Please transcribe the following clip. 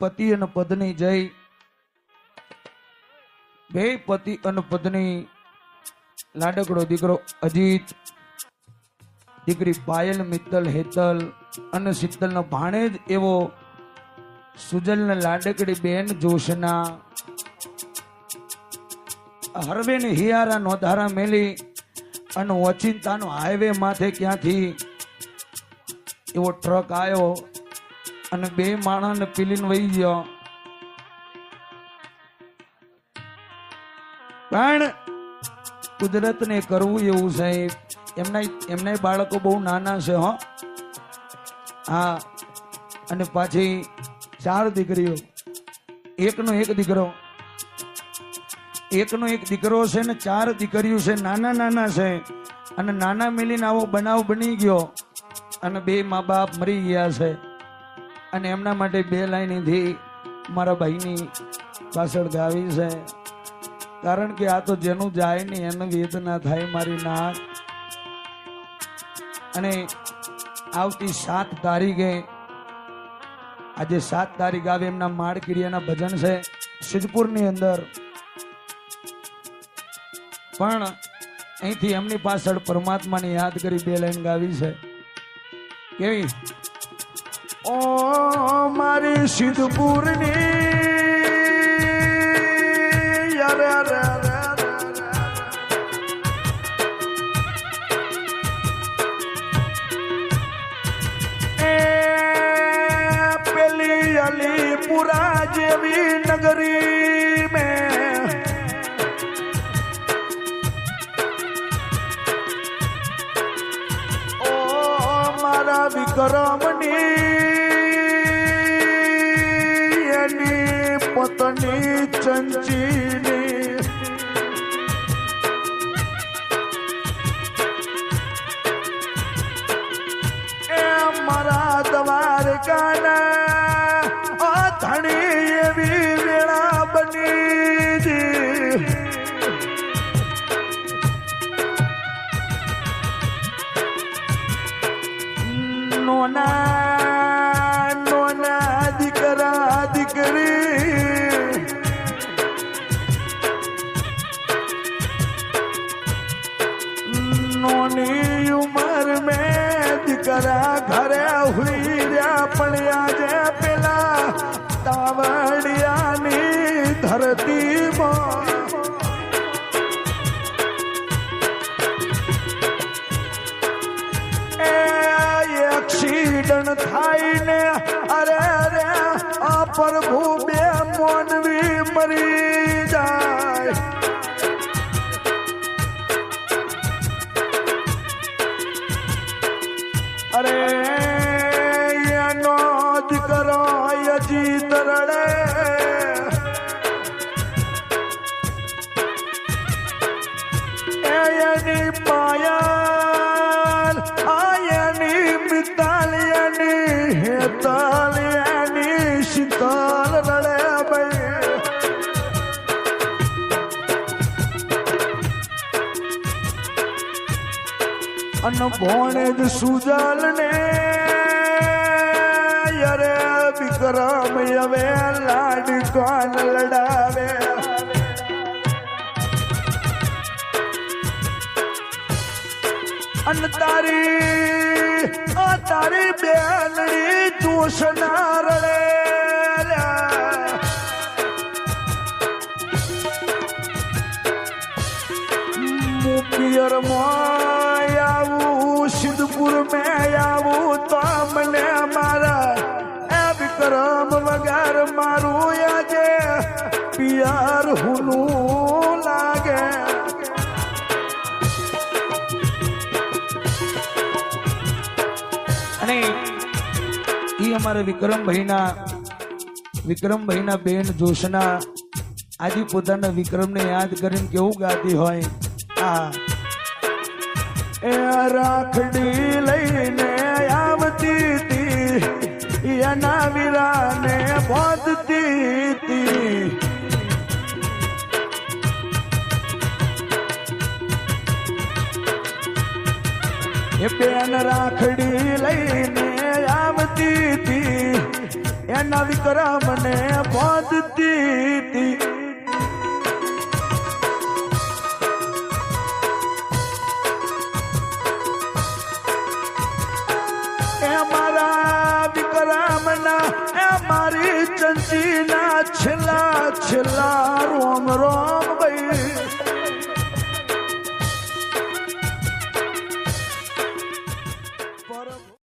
પતિ અને પત્ની જય બે પતિ અને પત્ની. લાડકડો દીકરો અજીત, દીકરી પાયલ, મિત્તલ, હેતલ અને શીતલનો ભાણેજ એવો સુજલ લાડકડી બેન જોશના. હરબેન હિયારા નોધારા મેલી અને ઓચિંતાનો હાઈવે માથે ક્યાંથી એવો ટ્રક આવ્યો. અને બે માણસને પીલીને વહી ગયો. પણ કુદરતને કરવું એવું સાહેબ એમના એમના બાળકો બહુ નાના છે, હો. હા, અને પાછી ચાર દીકરીઓ. એકનો એક દીકરો. એકનો એક દીકરો છે ને ચાર દીકરીઓ છે, નાના નાના છે. અને નાના મિલીને આવો બનાવ બની ગયો. અને બે મા બાપ મરી ગયા છે. અને એમના માટે બે લાઈનથી મારા ભાઈની પાછળ ગાવી છે. કારણ કે આ તો જેનું જાય ને એને વેદના થાય, મારી નાક અને આવતી સાત તારીખે, આજે સાત તારીખ આવે એમના માળકીડિયાના ભજન છે સિદ્ધપુરની અંદર. પણ અહીંથી એમની પાછળ પરમાત્માને યાદ કરી બે લાઈન ગાવી છે. કેવી? ઓ મારી સિદ્ધપુરની અરે અરે અરે અરે એ પેલી અલીપુરા જેવી નગરી મેં ઓ મારા વિક્રમની એની પત્ની હુઈ જે પેલા તાવડિયાની ધરતીમાં એક્સિડન્ટ થાય ને અરે અરે આ પ્રભુ એનો દીકરો અજીત રડે એની પાયલ આયની મિતાલ એની હેતાલ એની શીતલ રડે ભાઈ અન ભોણે જ સુજલ ને વિક્રમ હવે લાડ કોન લડાવે અન તારી આ તારી બેનડી જોશના રડે પિયરમાં આવું સિદ્ધપુર મેં આવું એ વિક્રમ વગર મારું આજે પિયાર હુનું લાગે. અને એ અમારા વિક્રમભાઈના વિક્રમભાઈના બેન જોશના આજે પોતાના વિક્રમને યાદ કરીને કેવું ગાતી હોય. આ. એ રાખડી લઈને એના વીરાને બોધતી તી એ બેન રાખડી લઈને આવતી હતી. એના વિક્રમને બાંધતી હતી એ મારી